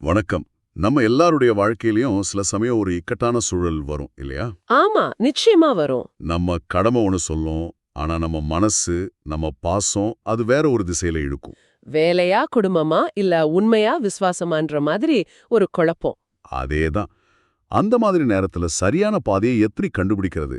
வணக்கம். நம்ம எல்லாருடைய வாழ்க்கையிலயும் சில சமயம் ஒரு இக்கட்டான சூழல் வரும் இல்லையா? ஆமா நிச்சயமா வரும். நம்ம கடமை ஒண்ணு சொல்லும் ஆனா நம்ம மனசு நம்ம பாசம் அது வேற ஒரு திசையில இழுக்கும். வேலையா குடும்பமா இல்ல உண்மையா விசுவாசமான்ற மாதிரி ஒரு குழப்பம். அதேதான். அந்த மாதிரி நேரத்துல சரியான பாதையை எப்படி கண்டுபிடிக்கிறது?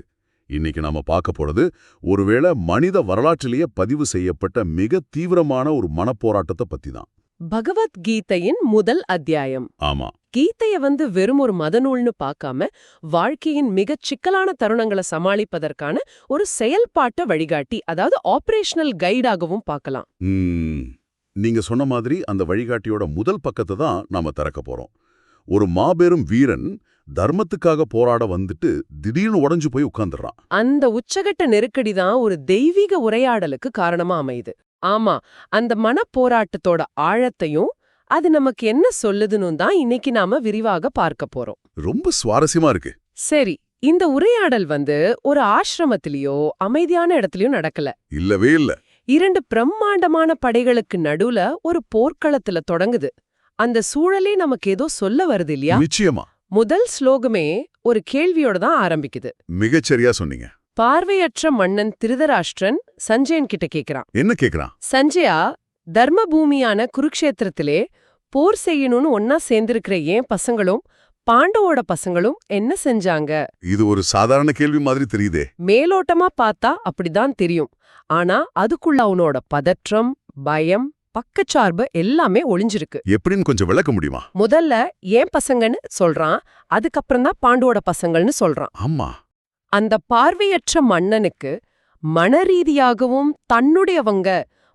இன்னைக்கு நாம பார்க்க போறது ஒருவேளை மனித வரலாற்றிலேயே பதிவு செய்யப்பட்ட மிக தீவிரமான ஒரு மனப்போராட்டத்தை பத்தி தான் பகவத்கீதையின் முதல் அத்தியாயம். ஆமா. கீதைய வந்து வெறும் ஒரு மதநூல்னு பார்க்காம வாழ்க்கையின் மிகச் சிக்கலான தருணங்களை சமாளிப்பதற்கான ஒரு செயல்பாட்ட வழிகாட்டி அதாவது ஆபரேஷனல் கைடாகவும் பார்க்கலாம். நீங்க சொன்ன மாதிரி அந்த வழிகாட்டியோட முதல் பக்கத்தை தான் நாம திறக்க போறோம். ஒரு மாபெரும் வீரன் தர்மத்துக்காக போராட வந்துட்டு திடீர்னு உடைஞ்சு போய் உட்கார்ந்துடுறான். அந்த உச்சகட்ட நெருக்கடி தான் ஒரு தெய்வீக உரையாடலுக்கு காரணமா அமையுது. ஆமா. அந்த மனப்போராட்டத்தோட ஆழத்தையும் அது நமக்கு என்ன சொல்லுதுன்னு தான் இன்னைக்கு நாம விரிவாக பார்க்க போறோம். ரொம்ப சுவாரஸ்யமா இருக்கு. சரி இந்த உரையாடல் வந்து ஒரு ஆசிரமத்திலயோ அமைதியான இடத்துலயோ நடக்கல. இல்லவே இல்ல. இரண்டு பிரம்மாண்டமான படைகளுக்கு நடுவுல ஒரு போர்க்களத்துல தொடங்குது. அந்த சூழலே நமக்கு ஏதோ சொல்ல வருது இல்லையா? நிச்சயமா. முதல் ஸ்லோகமே ஒரு கேள்வியோட தான் ஆரம்பிக்குது. மிகச்சரியா சொன்னீங்க. பார்வையற்ற மன்னன் திருதராஷ்டிரன் சஞ்சயன் கிட்ட கேக்குறான். என்ன கேக்குறான்? சஞ்சயா தர்ம பூமியான குருக்ஷேத்திரத்திலே போர் செய்யணும்னு ஒன்னா சேர்ந்திருக்கிற ஏன் பசங்களும் பாண்டவோட பசங்களும் என்ன செஞ்சாங்க? இது ஒரு சாதாரண கேள்வி மாதிரி தெரியுதே. மேலோட்டமா பார்த்தா அப்படிதான் தெரியும். ஆனா அதுக்குள்ள அவனோட பதற்றம் பயம் பக்கச்சார்பு எல்லாமே ஒளிஞ்சிருக்கு. எப்படின்னு கொஞ்சம் விளக்க முடியுமா? முதல்ல ஏன் பசங்கன்னு சொல்றான் அதுக்கப்புறம் தான் பாண்டுவோட பசங்கள்னு சொல்றான். ஆமா. அந்த பார்வையற்ற மன்னனுக்கு மனரீதியாகவும் தன்னுடையவங்க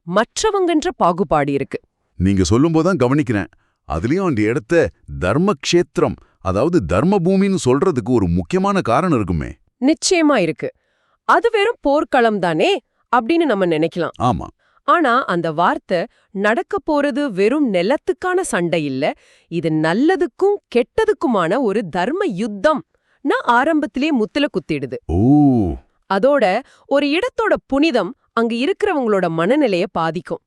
மற்றவங்கன்ற பாகுபாடு இருக்கு. நீங்க சொல்லும்போதான் கவனிக்கிறேன். அதுலயும் அந்த இடத்த தர்மக்ஷேத்திரம் அதாவது தர்ம பூமின்னு சொல்றதுக்கு ஒரு முக்கியமான காரணம் இருக்குமே. நிச்சயமா இருக்கு. அது வெறும் போர்க்களம் தானே அப்படின்னு நம்ம நினைக்கலாம். ஆமா. ஆனா அந்த வார்த்தை நடக்க போறது வெறும் நிலத்துக்கான சண்டை இல்ல இது நல்லதுக்கும் கெட்டதுக்குமான ஒரு தர்ம யுத்தம். நான் ஆரம்பத்திலே முத்துல குத்திடுது. ஓ. அதோட ஒரு இடத்தோட புனிதம் அங்க இருக்கிறவங்களோட மனநிலைய பாதிக்கும்.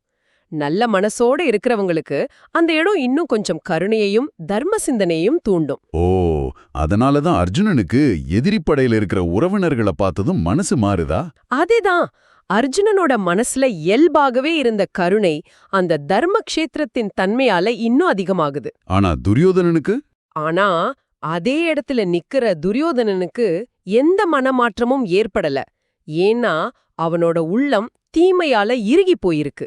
நல்ல மனசோட இருக்கிறவங்களுக்கு அந்த இடம் இன்னும் கொஞ்சம் கருணையையும் தர்ம சிந்தனையும் தூண்டும். ஓ அதனாலதான் அர்ஜுனனுக்கு எதிரி படையில இருக்கிற உறவினர்களை பார்த்ததும் மனசு மாறுதா? அதேதான். அர்ஜுனனோட மனசுல இயல்பாகவே இருந்த கருணை அந்த தர்ம க்ஷேத்திரத்தின் தன்மையால இன்னும் அதிகமாகுது. ஆனா துரியோதனனுக்கு? ஆனா அதே இடத்துல நிக்கிற துரியோதனனுக்கு எந்த மனமாற்றமும் ஏற்படல. ஏன்னா அவனோட உள்ளம் தீமையால இறுகி போயிருக்கு.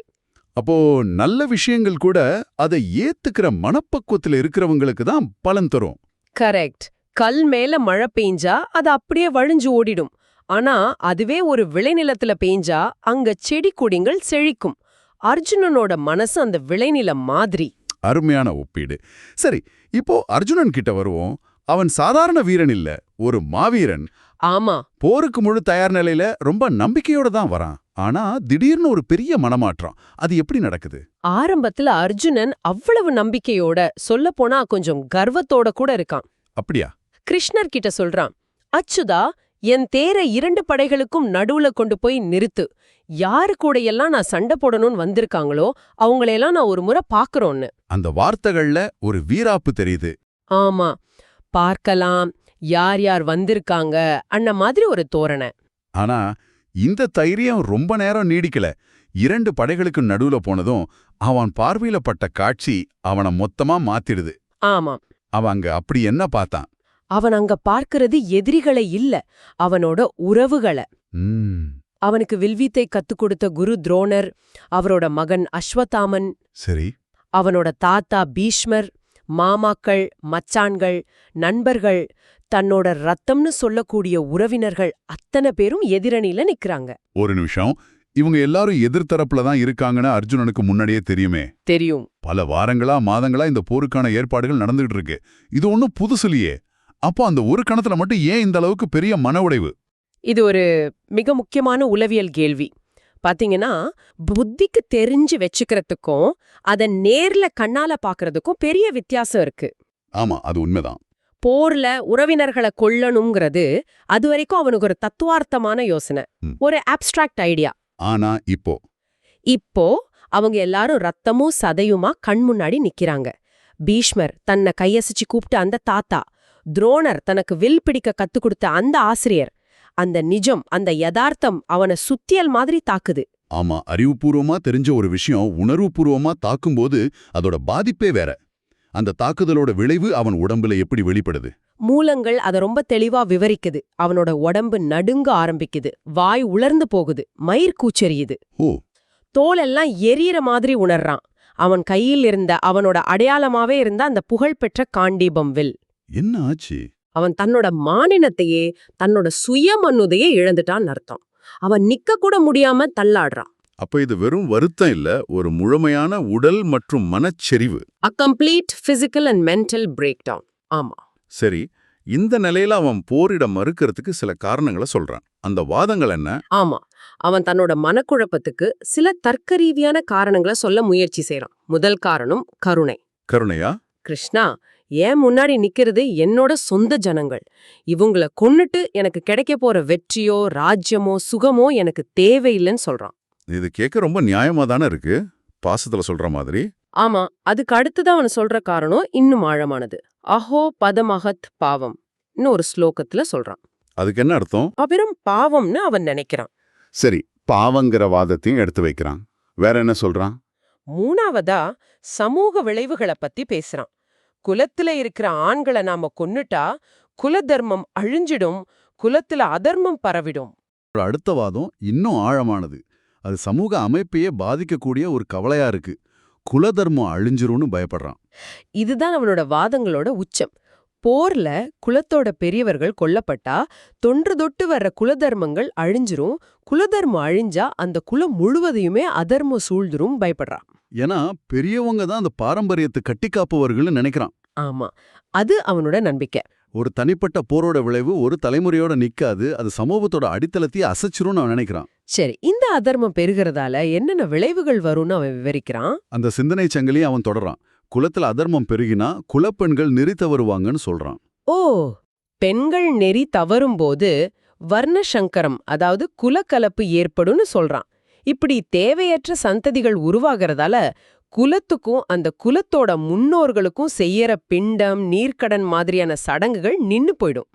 அப்போ நல்ல விஷயங்கள் கூட அதை ஏத்துக்கிற மனப்பக்குவத்துல இருக்கிறவங்களுக்கு தான் பலன் தரும். கரெக்ட். கல் மேல மழை பெஞ்சா அது அப்படியே வழிஞ்சு ஓடிடும். ஆனா அதுவே ஒரு விளைநிலத்துல பெஞ்சா அங்க செடி கொடிங்கள் செழிக்கும். அர்ஜுனனோட மனசு அந்த விளைநிலம் மாதிரி. அருமையான ஒப்பீடு. சரி இப்போ அர்ஜுனன் கிட்ட வருவோம். அவன் சாதாரண வீரன் இல்ல ஒரு மாவீரன். ஆமா. போருக்கு முழு தயார் நிலையில ரொம்ப நம்பிக்கையோட தான் வரான். ஆனா திடீர்னு ஒரு பெரிய மனமாற்றம். அது எப்படி நடக்குது? ஆரம்பத்துல அர்ஜுனன் அவ்வளவு நம்பிக்கையோட சொல்லப் போனா கொஞ்சம் கர்வத்தோட கூட இருக்கான். அப்படியா? கிருஷ்ணர் கிட்ட சொல்றான் அச்சுதா என் தேரை இரண்டு படைகளுக்கும் நடுவுல கொண்டு போய் நிறுத்து. யாரு கூடையெல்லாம் நான் சண்டை போடணும்னு வந்திருக்காங்களோ அவங்களையெல்லாம் நான் ஒரு முறை பாக்குறோன்னு. அந்த வார்த்தைகள்ல ஒரு வீராப்பு தெரியுது. ஆமா. பார்க்கலாம். யார் யார் வந்திருக்காங்க? அன்ன மாதிரி ஒரு தோரணை. ஆனா இந்த தைரியம் ரொம்ப நேரம் நீடிக்கல. இரண்டு படைகளுக்கு நடுவுல போனதும் அவன் பார்வையில பட்ட காட்சி அவனை மொத்தமா மாத்திடுது. ஆமா. அவன் அங்க அப்படி என்ன பார்த்தான்? அவன் அங்க பார்க்கிறது எதிரிகளை இல்ல அவனோட உறவுகளை. அவனுக்கு வில்வீத்தை கத்துக் கொடுத்த குரு துரோணர் அவரோட மகன் அஸ்வத்தாமன் சரி. அவனோட தாத்தா பீஷ்மர் மாமாக்கள் மச்சான்கள் நண்பர்கள் தன்னோட ரத்தம்னு சொல்லக்கூடிய உறவினர்கள் அத்தனை பேரும் எதிரணியில நிக்கறாங்க. ஒரு நிமிஷம். இவங்க எல்லாரும் எதிர்த்தரப்புல தான் இருக்காங்கன்னு அர்ஜுனனுக்கு முன்னாடியே தெரியுமே. தெரியும். பல வாரங்களா மாதங்களா இந்த போருக்கான ஏற்பாடுகள் நடந்துகிட்டு இருக்கு. இது ஒன்னும் புதுசுலியே. அப்போ அந்த ஒரு கணத்துல மட்டும் ஏன் இந்த அளவுக்கு பெரிய மன உடைவு? இது ஒரு மிக முக்கியமான உளவியல் கேள்வி. பாத்தீங்கன்னா புத்திக்கு தெரிஞ்சு வச்சுக்கிறதுக்கும் அத நேர்ல கண்ணால பாக்குறதுக்கும் பெரிய வித்தியாசம் இருக்கு. ஆமா அது உண்மைதான். போர்ல உறவினர்களை கொல்லணுங்கிறது அது வரைக்கும் அவனுக்கு ஒரு தத்துவார்த்தமான யோசனை. ஒரு அப்ஸ்ட்ராக்ட் ஐடியா ஆனா இப்போ? இப்போ அவங்க எல்லாரும் ரத்தமும் சதையுமா கண் முன்னாடி நிக்கிறாங்க. பீஷ்மர் தன்னை கையசிச்சு கூப்பிட்ட அந்த தாத்தா துரோணர் தனக்கு வில் பிடிக்க கத்துக் கொடுத்த அந்த ஆசிரியர் அந்த நிஜம் அந்த யதார்த்தம் அவனை சுத்தியல் மாதிரி தாக்குது. ஆமா அறிவுபூர்வமா தெரிஞ்ச ஒரு விஷயம் உணர்வுபூர்வமா தாக்கும்போது அதோட பாதிப்பே வேற. அந்த தாக்குதலோட விளைவு அவன் உடம்புல எப்படி வெளிப்படுது? மூலங்கள் அத ரொம்ப தெளிவா விவரிக்குது. அவனோட உடம்பு நடுங்க ஆரம்பிக்குது. வாய் உலர்ந்து போகுது. மயிர் கூச்செறியுது ஓ. தோலெல்லாம் எரியற மாதிரி உணர்றான். அவன் கையில் இருந்த அவனோட அடையாளமாவே இருந்த அந்த புகழ்பெற்ற காண்டீபம் வில். என்ன ஆச்சு? அவன் தன்னோட மானினத்தையே தன்னோட சுயமன்னுதையே இழந்துட்டான்னு அர்த்தம். அவன் நிக்க கூட முடியாம தள்ளாடுறான். அப்ப இது வெறும் வருத்தம் இல்ல ஒரு முழுமையான உடல் மற்றும் மனச்செறிவு. A complete physical and mental breakdown ஆமா. சரி இந்த நிலையில அவன் போரிட மறுக்கிறதுக்கு சில காரணங்களை சொல்றான். அந்த வாதங்கள் என்ன? ஆமா. அவன் தன்னோட மனக்குழப்பத்துக்கு சில தர்க்கரீதியான காரணங்களை சொல்ல முயற்சி செய்றான். முதல் காரணம் கருணை. கருணையா? கிருஷ்ணா ஏன் முன்னாடி நிக்கிறது என்னோட சொந்த ஜனங்கள். இவங்கள கொன்னுட்டு எனக்கு கிடைக்க போற வெற்றியோ ராஜ்யமோ சுகமோ எனக்கு தேவையில்லைன்னு சொல்றான். இது கேட்க ரொம்ப நியாயமா தானே இருக்கு? பாசத்துல சொல்ற மாதிரி. ஆமா அதுக்கு அடுத்ததான் அவன் சொல்ற காரணம் இன்னும் ஆழமானது. அஹோ பதமகத் பாவம் ஒரு ஸ்லோகத்துல சொல்றான். அதுக்கு என்ன அர்த்தம்? அப்புறம் பாவம்னு அவன் நினைக்கிறான். சரி பாவங்கிற வாதத்தையும் எடுத்து வைக்கிறான். வேற என்ன சொல்றான்? மூணாவதா சமூக விளைவுகளை பத்தி பேசுறான். குலத்துல இருக்கிற ஆண்களை நாம கொன்னுட்டா குலதர்மம் அழிஞ்சிடும் குலத்துல அதர்மம் பரவிடும். அடுத்த வாதம் இன்னும் ஆழமானது. அது சமூக அமைப்பையே பாதிக்கக்கூடிய ஒரு கவலையா இருக்கு. குலதர்மம் அழிஞ்சிரும்னு பயப்படுறான். இதுதான் அவனோட வாதங்களோட உச்சம். போர்ல குலத்தோட பெரியவர்கள் கொல்லப்பட்டா தொன்று தொட்டு வர்ற குலதர்மங்கள் அழிஞ்சிரும். குலதர்மம் அழிஞ்சா அந்த குலம் முழுவதையுமே அதர்மம் சூழ்ந்துரும் பயப்படுறான். ஏன்னா பெரியவங்க தான் அந்த பாரம்பரியத்தை கட்டி காப்பவர்கள்னு நினைக்கிறான். ஆமா. அது அவனோட நம்பிக்கை. ஒரு தனிப்பட்ட போரோட விளைவு ஒரு தலைமுறையோட நிக்காது அது சமூகத்தோட அடித்தளத்தையே அசைச்சிரும்னு அவன் நினைக்கிறான். சரி இந்த அதர்மம் பெருகிறதால என்னென்ன விளைவுகள் வரும்னு அவன் விவரிக்கிறான்? அந்த சிந்தனை சங்கிலியை அவன் தொடரான் குலத்துல அதர்மம் பெருகினா குலப்பெண்கள் நெறி தவறுவாங்கன்னு சொல்றான். ஓ! பெண்கள் நெறி தவறும்போது வர்ணசங்கரம் அதாவது குலக்கலப்பு ஏற்படும்னு சொல்றான். இப்படி தேவையற்ற சந்ததிகள் உருவாகிறதால குலத்துக்கும் அந்த குலத்தோட முன்னோர்களுக்கும் செய்யற பிண்டம் நீர்க்கடன் மாதிரியான சடங்குகள் நின்னு போயிடும்.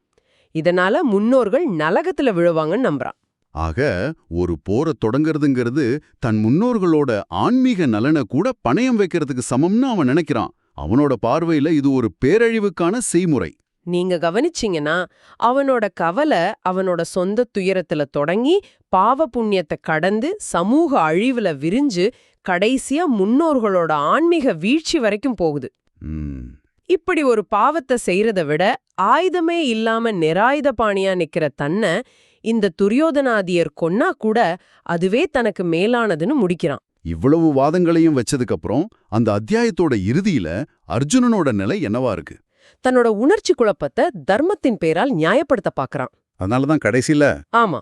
இதனால முன்னோர்கள் நலகத்துல விழுவாங்கன்னு நம்புறான். ஆக ஒரு போரை தொடங்குறதுங்கிறது தன் முன்னோர்களோட ஆன்மீக நலனை கூட பணயம் வைக்கிறதுக்கு சமம்னு அவன் நினைக்கிறான். அவனோட பார்வையில இது ஒரு பேரழிவுக்கான செய்முறை. நீங்க கவனிச்சீங்கன்னா அவனோட கவலை அவனோட சொந்த துயரத்துல தொடங்கி பாவ புண்ணியத்தை கடந்து சமூக அழிவுல விரிஞ்சு கடைசியா முன்னோர்களோட ஆன்மீக வீழ்ச்சி வரைக்கும் போகுது. இப்படி ஒரு பாவத்தை செய்யறத விட ஆயுதமே இல்லாம நிராயுத பாணியா நிக்கிற தன்னை இந்த துரியோதனாதியர் கொன்னா கூட அதுவே தனக்கு மேலானதுன்னு முடிக்கிறான். இவ்வளவு வாதங்களையும் வச்சதுக்கு அப்புறம் அந்த அத்தியாயத்தோட இறுதியில அர்ஜுனனோட நிலை என்னவா இருக்கு? தன்னோட உணர்ச்சி குழப்பத்தை தர்மத்தின் பேரால் நியாயப்படுத்த பாக்குறான் அதனாலதான் கடைசியில ஆமா.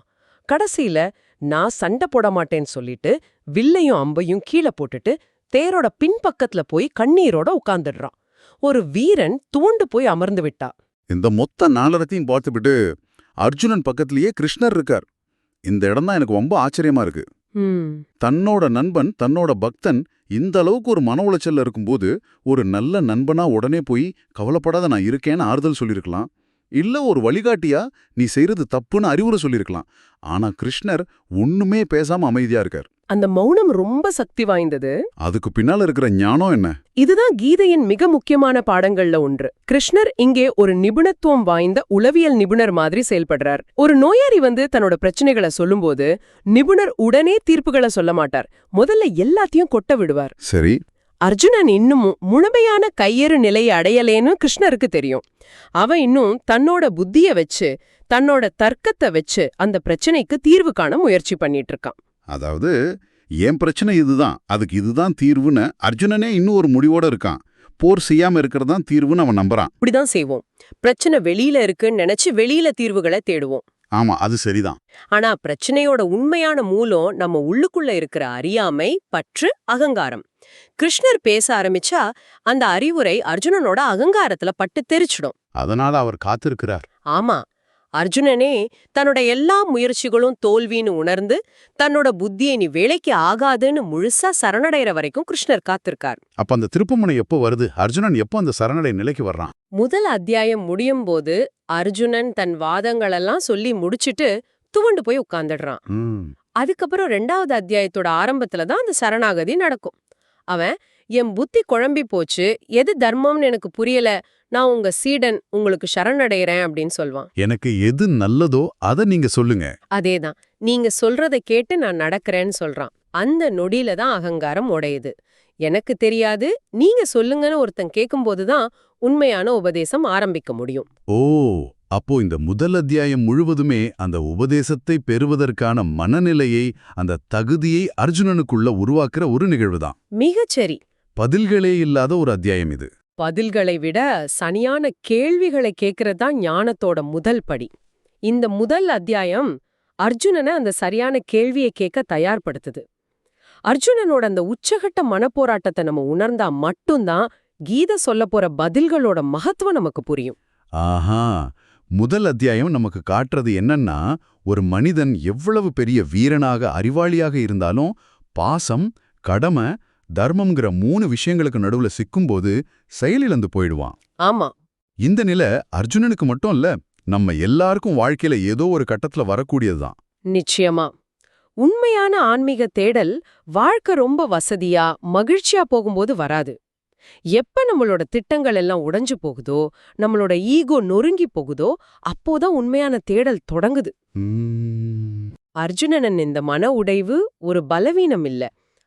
கடைசியில நான் சண்டை போட மாட்டேன்னு சொல்லிட்டு வில்லையும் அம்பையும் கீழே போட்டுட்டு தேரோட பின்பக்கத்துல போய் கண்ணீரோட உட்கார்ந்துடுறான். ஒரு வீரன் துவண்டு போய் அமர்ந்து விட்டா. இந்த மொத்த நாளரத்தையும் பார்த்துவிட்டு அர்ஜுனன் பக்கத்திலேயே கிருஷ்ணர் இருக்கார். இந்த இடம் தான் எனக்கு ரொம்ப ஆச்சரியமா இருக்கு. தன்னோட நண்பன் தன்னோட பக்தன் இந்த அளவுக்கு ஒரு மன உளைச்சல்ல இருக்கும்போது ஒரு நல்ல நண்பனா உடனே போய் கவலைப்படாத நான் இருக்கேன்னு ஆறுதல் சொல்லியிருக்கலாம் இல்ல ஒரு வழிகாட்டியா நீ செய்யறது தப்புன்னு அறிவுரை சொல்லியிருக்கலாம் ஆனா கிருஷ்ணர் ஒண்ணுமே பேசாம அமைதியா இருக்கார். அந்த மௌனம் ரொம்ப சக்தி வாய்ந்தது. அதுக்கு பின்னால இருக்கிற ஞானம் என்ன? இதுதான் கீதையின் மிக முக்கியமான பாடங்கள்ல ஒன்று. கிருஷ்ணர் இங்கே ஒரு நிபுணத்துவம் வாய்ந்த உளவியல் நிபுணர் மாதிரி செயல்படுறார். ஒரு நோயாளி வந்து தன்னோட பிரச்சனைகளை சொல்லும்போது நிபுணர் உடனே தீர்ப்புகளை சொல்ல மாட்டார். முதல்ல எல்லாத்தையும் கொட்ட விடுவார். சரி. அர்ஜுனன் இன்னும் முழுமையான கையறு நிலையை அடையலேன்னு கிருஷ்ணருக்கு தெரியும். அவன் இன்னும் தன்னோட புத்திய வச்சு தன்னோட தர்க்கத்தை வச்சு அந்த பிரச்சனைக்கு தீர்வு காண முயற்சி பண்ணிட்டு இருக்கான். அதாவது என் பிரச்சனை இதுதான் அதுக்கு இதுதான் தீர்வுன்னு அர்ஜுனனே இன்னும் ஒரு முடிவோட இருக்கான். போர் செய்யாம இருக்கிறது தான் தீர்வுன்னு அவன் நம்புறான். இப்படிதான் செய்வோம். பிரச்சனை வெளியில இருக்குன்னு நினைச்சு வெளியில தீர்வுகளை தேடுவோம். ஆமா அது சரிதான். ஆனா பிரச்சனையோட உண்மையான மூலம் நம்ம உள்ளுக்குள்ள இருக்கிற அறியாமை பற்று அகங்காரம். கிருஷ்ணர் பேச ஆரம்பிச்சா அந்த அறிவுரை அர்ஜுனனோட அகங்காரத்துல பட்டு தெரிச்சிடும். அதனால அவர் காத்திருக்கிறார். ஆமா அர்ஜுனனே தன்னோட எல்லா முயற்சிகளும் தோல்வின்னு உணர்ந்து தன்னோட புத்தியை நீ வேலைக்கு ஆகாதுன்னு முழுசா சரணடைற வரைக்கும் கிருஷ்ணர் காத்திருக்கார். அப்ப அந்த திருப்புமுனை எப்போ வருது? அர்ஜுனன் எப்போ அந்த சரணடை நிலைக்கு வர்றான்? முதல் அத்தியாயம் முடியும் போது அர்ஜுனன் தன் வாதங்களெல்லாம் சொல்லி முடிச்சிட்டு துவண்டு போய் உட்கார்ந்துடுறான். அதுக்கப்புறம் ரெண்டாவது அத்தியாயத்தோட ஆரம்பத்துல தான் அந்த சரணாகதி நடக்கும். அவன் என் புத்தி குழம்பி போச்சு. எது தர்மம்னு எனக்கு புரியல. நான் உங்க சீடன் உங்களுக்கு சரணடைகிறேன் அப்படின்னு சொல்வான். எனக்கு எது நல்லதோ அதை நீங்க சொல்லுங்க. அதேதான். நீங்க சொல்றத கேட்டு நான் நடக்கிறேன்னு சொல்றான். அந்த நொடியில தான் அகங்காரம் உடையுது. எனக்கு தெரியாது. நீங்க சொல்லுங்கன்னு ஒருத்தன் கேட்கும்போது தான் உண்மையான உபதேசம் ஆரம்பிக்க முடியும். ஓ அப்போ இந்த முதல் அத்தியாயம் முழுவதுமே அந்த உபதேசத்தை பெறுவதற்கான மனநிலையை அந்த தகுதியை அர்ஜுனனுக்குள்ள உருவாக்குற ஒரு நிகழ்வுதான். மிகச்சரி. பதில்களே இல்லாத ஒரு அத்தியாயம் இது. பதில்களை விட சனியான கேள்விகளை கேட்கறது தான் ஞானத்தோட முதல் படி. இந்த முதல் அத்தியாயம் அர்ஜுனனை அந்த சரியான கேள்வியை கேட்க தயார்படுத்துது. அர்ஜுனனோட அந்த உச்சகட்ட மனப்போராட்டத்தை நம்ம உணர்ந்தா மட்டும்தான் கீத சொல்லப் போற பதில்களோட மகத்துவம் நமக்கு புரியும். ஆஹா முதல் அத்தியாயம் நமக்கு காட்டுறது என்னன்னா ஒரு மனிதன் எவ்வளவு பெரிய வீரனாக அறிவாளியாக இருந்தாலும் பாசம் கடமை தர்மம்ங்கிற மூணு விஷயங்களுக்கு நடுவுல சிக்கும்போது செயலிழந்து போயிடுவான். ஆமா. இந்த நிலை அர்ஜுனனுக்கு மட்டும் இல்ல நம்ம எல்லாருக்கும் வாழ்க்கையில ஏதோ ஒரு கட்டத்துல வரக்கூடியதுதான் நிச்சயமா. உண்மையான ஆன்மீக தேடல் வாழ்க்கை ரொம்ப வசதியா மகிழ்ச்சியா போகும்போது வராது. எப்ப நம்மளோட திட்டங்கள் எல்லாம் உடைஞ்சு போகுதோ நம்மளோட ஈகோ நொறுங்கி போகுதோ அப்போதான் உண்மையான தேடல் தொடங்குது. அர்ஜுனனன் இந்த மன உடைவு ஒரு பலவீனம் இல்ல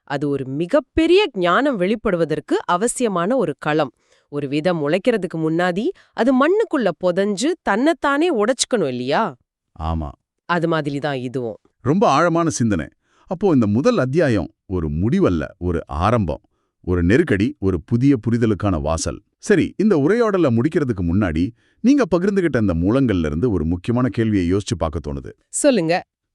அது ஒரு மிகப்பெரிய ஞானம் வெளிப்படுவதற்கு அவசியமான ஒரு களம். ஒரு விதம் முளைக்கிறதுக்கு முன்னாடி அது மண்ணுக்குள்ள புதைஞ்சு தன்னைத்தானே உடைச்சுக்கணும் இல்லையா? ஆமா. அது மாதிரி தான் இதுவும். ரொம்ப ஆழமான சிந்தனை. அப்போ இந்த முதல் அத்தியாயம் ஒரு முடிவல்ல ஒரு ஆரம்பம் ஒரு நெருக்கடி ஒரு புதிய புரிதலுக்கான வாசல். சரி இந்த உரையாடலை முடிக்கிறதுக்கு முன்னாடி நீங்க பகிர்ந்துகிட்ட இந்த மூலங்கள்ல இருந்து ஒரு முக்கியமான கேள்வியை யோசிச்சு பார்க்க தோணுது. சொல்லுங்க.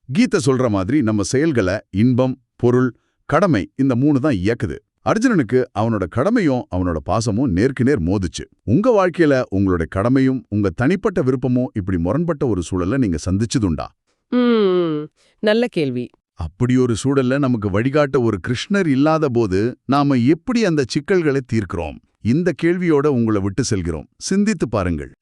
கீதை சொல்ற மாதிரி நம்ம செயல்களை இன்பம் பொருள் கடமை இந்த மூணு தான் இயக்குது. அர்ஜுனனுக்கு அவனோட கடமையும் அவனோட பாசமும் நேருக்கு நேர் மோதுச்சு. உங்க வாழ்க்கையில உங்களோட கடமையும் உங்க தனிப்பட்ட விருப்பமும் இப்படி முரண்பட்ட ஒரு சூழல்ல நீங்க சந்திச்சதுண்டா? நல்ல கேள்வி. அப்படி ஒரு சூழல்ல நமக்கு வழிகாட்ட ஒரு கிருஷ்ணர் இல்லாத போது நாம எப்படி அந்த சிக்கல்களை தீர்க்கிறோம்? இந்த கேள்வியோட உங்களை விட்டு செல்கிறோம். சிந்தித்து பாருங்கள்.